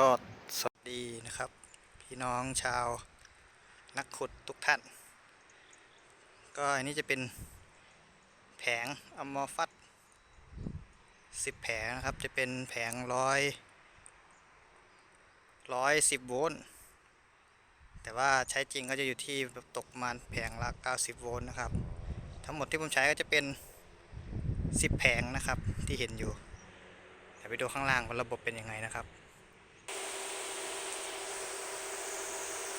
ก็สวัสดีนะครับ พี่น้องชาวนักขุดทุกท่าน ก็อันนี้จะเป็นแผงอัมอฟัตสิบแผงนะครับ จะเป็นแผงร้อยร้อยสิบโวลต์แต่ว่าใช้จริงก็จะอยู่ที่ตกมาแผงละ 90 โวลต์นะครับ ทั้งหมดที่ผมใช้ก็จะเป็น 10 แผงนะครับที่เห็นอยู่เดี๋ยวไปดูข้างล่างว่าระบบเป็นยังไงนะครับ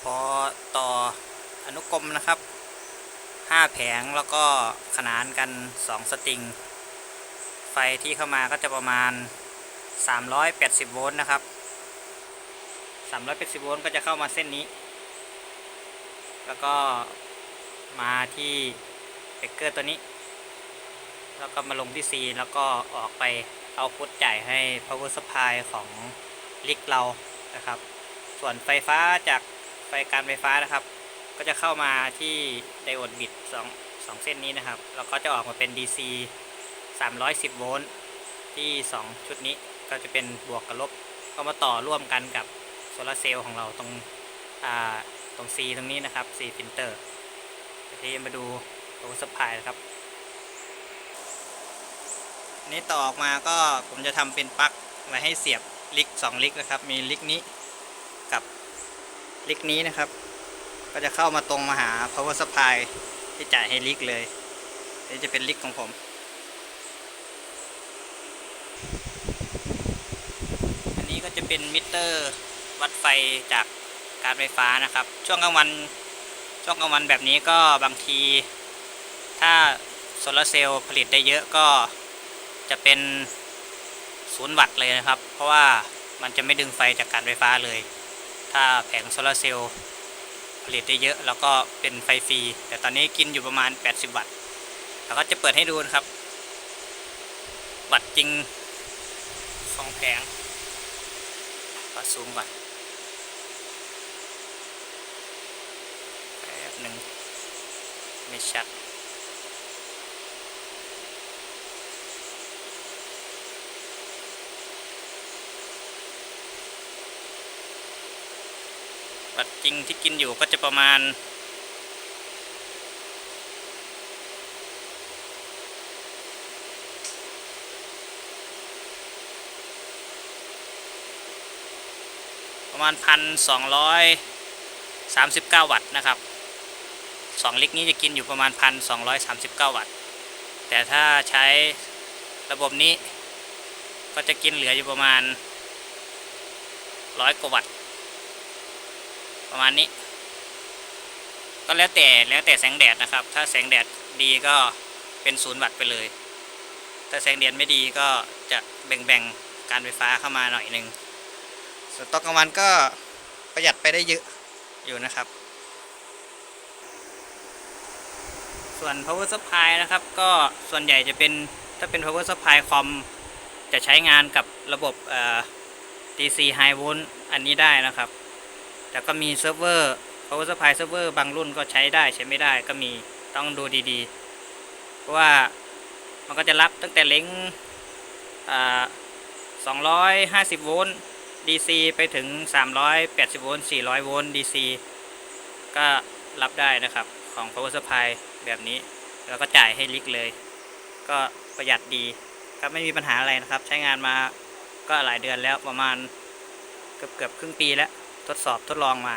พอต่ออนุกรมนะครับ 5 แผงแล้วก็ขนานกัน 2 สตริง ไฟที่เข้ามาก็จะประมาณ 380 โวลต์นะครับ 380 โวลต์ก็จะเข้ามาเส้นนี้ แล้วก็มาที่เบรกเกอร์ตัวนี้ แล้วก็มาลงที่ C แล้วก็ออกไปเอาพุทจ่ายให้ power supply ของลิกเรานะครับ ส่วนไฟฟ้าจาก ฟการไฟฟ้านะครับ ก็จะเข้ามาที่ไดโอดบิด2 2เส้นนี้นะครับ แล้วก็จะออกมาเป็น DC 310 โวลต์ที่ 2 ชุดนี้ก็จะเป็นบวกกับลบ ก็มาต่อร่วมกันกับโซลาร์เซลล์ของเราตรงอ่าตรง C ตรงนี้นะครับ C ฟิลเตอร์ทีนี้มาดูตัวสปายนะครับนนี้ต่อออกมาก็ผมจะทำเป็นปลั๊กไว้ให้เสียบลิก2ลิกนะครับ มีลิกนี้กับ ลิกนี้นะครับ ก็จะเข้ามาตรงมาหา power supply ที่จ่ายให้ลิกเลยนี่จะเป็นลิกของผมอันนี้ก็จะเป็นมิเตอร์วัดไฟจากการไฟฟ้านะครับ ช่วงกลางวันช่วงกลางวันแบบนี้ก็บางที ถ้าโซลาร์เซลล์ผลิตได้เยอะก็จะเป็นศูนย์วัตต์เลยนะครับ เพราะว่ามันจะไม่ดึงไฟจากการไฟฟ้าเลย ถ้าแผงโซลาร์เซลล์ผลิตได้เยอะแล้วก็เป็นไฟฟรี แต่ตอนนี้กินอยู่ประมาณ 80 วัตต์ แล้วก็จะเปิดให้ดูนะครับ วัตต์จริงของแผงขอซูมก่อนแป๊บหนึ่งไม่ชัด วัตต์จริงที่กินอยู่ก็จะประมาณ ประมาณพันสองร้อยสามสิบเก้าวัตต์นะครับสองลิกนี้จะกินอยู่ประมาณพันสองร้อยสามสิบเก้าวัตต์ แต่ถ้าใช้ระบบนี้ก็จะกินเหลืออยู่ประมาณร้อยกว่าวัตต์ ประมาณนี้ ก็แล้วแต่แล้วแต่แสงแดดนะครับ ถ้าแสงแดดดีก็เป็นศูนย์วัตต์ไปเลย ถ้าแสงแดดไม่ดีก็จะแบ่งๆการไฟฟ้าเข้ามาหน่อยหนึ่งส่วนตอนกลางวันก็ประหยัดไปได้เยอะอยู่นะครับ ส่วน power supply นะครับ ก็ส่วนใหญ่จะเป็นถ้าเป็น power supply คอมจะใช้งานกับระบบ DC high volt อันนี้ได้นะครับ แต่ก็มีเซิร์ฟเวอร์ power supply เซิร์ฟเวอร์บางรุ่นก็ใช้ได้ใช้ไม่ได้ก็มีต้องดูดีๆ เพราะว่ามันก็จะรับตั้งแต่เล้งอ่า250 โวลต์ DC ไปถึง 380 โวลต์ 400 โวลต์ DC ก็รับได้นะครับของ power supply แบบนี้ แล้วก็จ่ายให้ลิกเลย ก็ประหยัดดีก็ไม่มีปัญหาอะไรนะครับ ใช้งานมาก็หลายเดือนแล้วประมาณเกือบเกือบครึ่งปีแล้ว ทดสอบทดลองมา